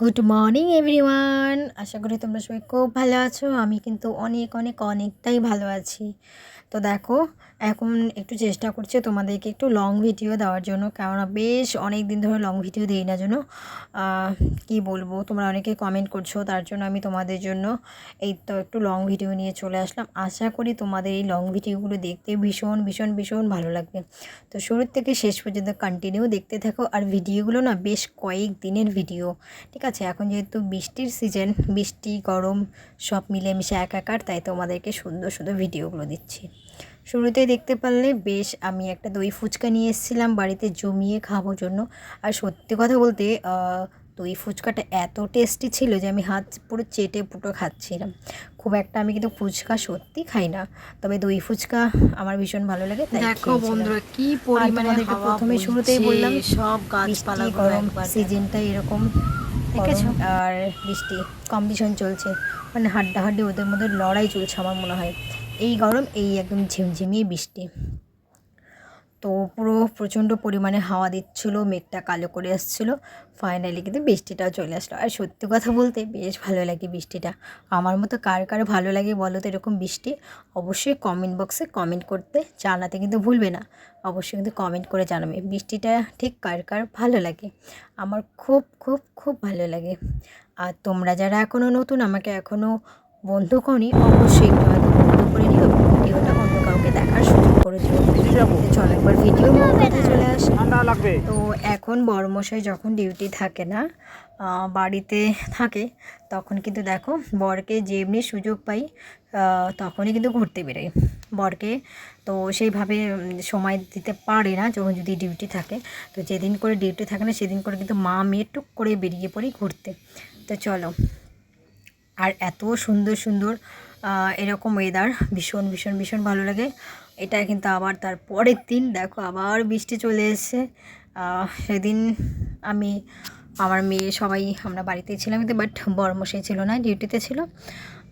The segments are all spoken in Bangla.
গুড মর্নিং এভরিওয়ান আশা করি তোমরা সবাই খুব ভালো আছো। আমি কিন্তু অনেক অনেক, অনেকটাই ভালো আছি। তো দেখো, এখন একটু চেষ্টা করছি তোমাদেরকে একটু লং ভিডিও দেওয়ার জন্য, কেননা বেশ অনেক দিন ধরে লং ভিডিও দিই না জন্য কি বলব? তোমরা অনেকে কমেন্ট করছ, তার জন্য আমি তোমাদের জন্য এই তো একটু লং ভিডিও নিয়ে চলে আসলাম। আশা করি তোমাদের এই লং ভিডিওগুলো দেখতে ভীষণ ভীষণ ভীষণ ভালো লাগবে। তো শুরুর থেকে শেষ পর্যন্ত কন্টিনিউ দেখতে থাকো। আর ভিডিওগুলো না বেশ কয়েক দিনের ভিডিও ঠিক আছে এখন যেহেতু বৃষ্টির সিজন বৃষ্টি গরম সব মিলেমিশে একাকার তাই তোমাদেরকে সুন্দর সুন্দর ভিডিওগুলো দিচ্ছি। শুরুতেই দেখতে পারলে বেশ আমি একটা দই ফুচকা নিয়ে এসেছিলাম বাড়িতে জমিয়ে খাব জন্য। আর সত্যি কথা বলতে দই ফুচকাটা এত টেস্টি ছিল যে আমি হাত পুরো চেটে পুটো খাচ্ছিলাম। খুব একটা আমি কিন্তু ফুচকা সত্যি খাই না তবে দই ফুচকা আমার ভীষণ ভালো লাগে দেখো বন্ধুরা কি পরিমাণে প্রথমে শুরুতেই বললাম সব গাছপালা গরম সিজনটা এরকম আর বৃষ্টি কম্পিটিশন চলছে। মানে হাড্ডাহাড্ডি ওদের মধ্যে লড়াই চলছে আমার মনে হয়। এই গরম, এই একদম ঝিমঝিমিয়ে বৃষ্টি। তো পুরো প্রচণ্ড পরিমাণে হাওয়া দিচ্ছিল, মেঘটা কালো করে আসছিল। ফাইনালি কিন্তু বৃষ্টিটাও চলে আসলো। আর সত্যি কথা বলতে বেশ ভালো লাগে বৃষ্টিটা। আমার মতো কার কার ভালো লাগে বলো তো এরকম বৃষ্টি, অবশ্যই কমেন্ট বক্সে কমেন্ট করতে। জানাতে কিন্তু ভুলবে না। অবশ্যই কিন্তু কমেন্ট করে জানাবে বৃষ্টিটা ঠিক কার কার ভালো লাগে। আমার খুব খুব খুব ভালো লাগে। আর তোমরা যারা এখনও নতুন আমাকে এখনও বন্ধু করি অবশ্যই একটু বন্ধু করে নিও ভিডিওটা অন্য কাউকে দেখার সুযোগ করে দিও চল একবার ভিডিও আসি তো এখন বড়মশাই যখন ডিউটি থাকে না বাড়িতে থাকে, তখন কিন্তু দেখো বরকে যেমনি সুযোগ পাই তখনই কিন্তু ঘুরতে বেরোই। বরকে তো সেইভাবে সময় দিতে পারে না যখন যদি ডিউটি থাকে। তো যেদিন করে ডিউটি থাকে না, সেদিন করে কিন্তু মা মেয়ে টুক করে বেরিয়ে পড়ি ঘুরতে। তো চলো। আর এত সুন্দর সুন্দর এরকম ওয়েদার ভীষণ ভীষণ ভীষণ ভালো লাগে। এটা কিন্তু আবার তার পরের দিন। দেখো, আবার বৃষ্টি চলে এসছে। সেদিন আমি, আমার মেয়ে সবাই আমরা বাড়িতে ছিলাম কিন্তু বাট বড়মশাই ছিল না ডিউটিতে ছিল।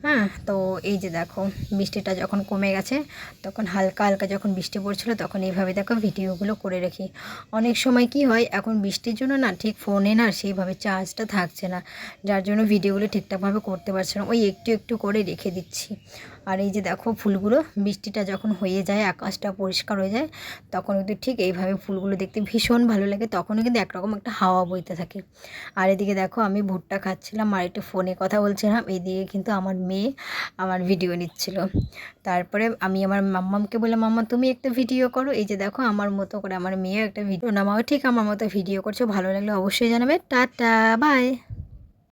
হ্যাঁ তো এই যে দেখো, বৃষ্টিটা যখন কমে গেছে, তখন হালকা হালকা যখন বৃষ্টি পড়ছিলো, তখন এইভাবে দেখো ভিডিওগুলো করে রাখি। অনেক সময় কি হয়, এখন বৃষ্টির জন্য না ঠিক ফোনে না সেইভাবে চার্জটা থাকছে না, যার জন্য ভিডিওগুলো ঠিকঠাকভাবে করতে পারছে না। ওই একটু একটু করে রেখে দিচ্ছি। আর এই যে দেখো ফুলগুলো, বৃষ্টিটা যখন হয়ে যায়, আকাশটা পরিষ্কার হয়ে যায়, তখন কিন্তু ঠিক এইভাবে ফুলগুলো দেখতে ভীষণ ভালো লাগে, তখনও কিন্তু একরকম একটা হাওয়া বইতে থাকে। আর এদিকে দেখো আমি ভুট্টা খাচ্ছিলাম, আর একটু ফোনে কথা বলছিলাম এইদিকে কিন্তু আমার মেয়ে আমার ভিডিও নিচ্ছিল। তারপরে আমি আমার মাম্মামকে বললাম, মাম্মা, তুমি একটা ভিডিও করো। এই যে দেখো, আমার মতো করে আমার মেয়েও একটা ভিডিও নামাও ঠিক আমার মতো ভিডিও করছ। ভালো লাগলে অবশ্যই জানাবে। Tata bye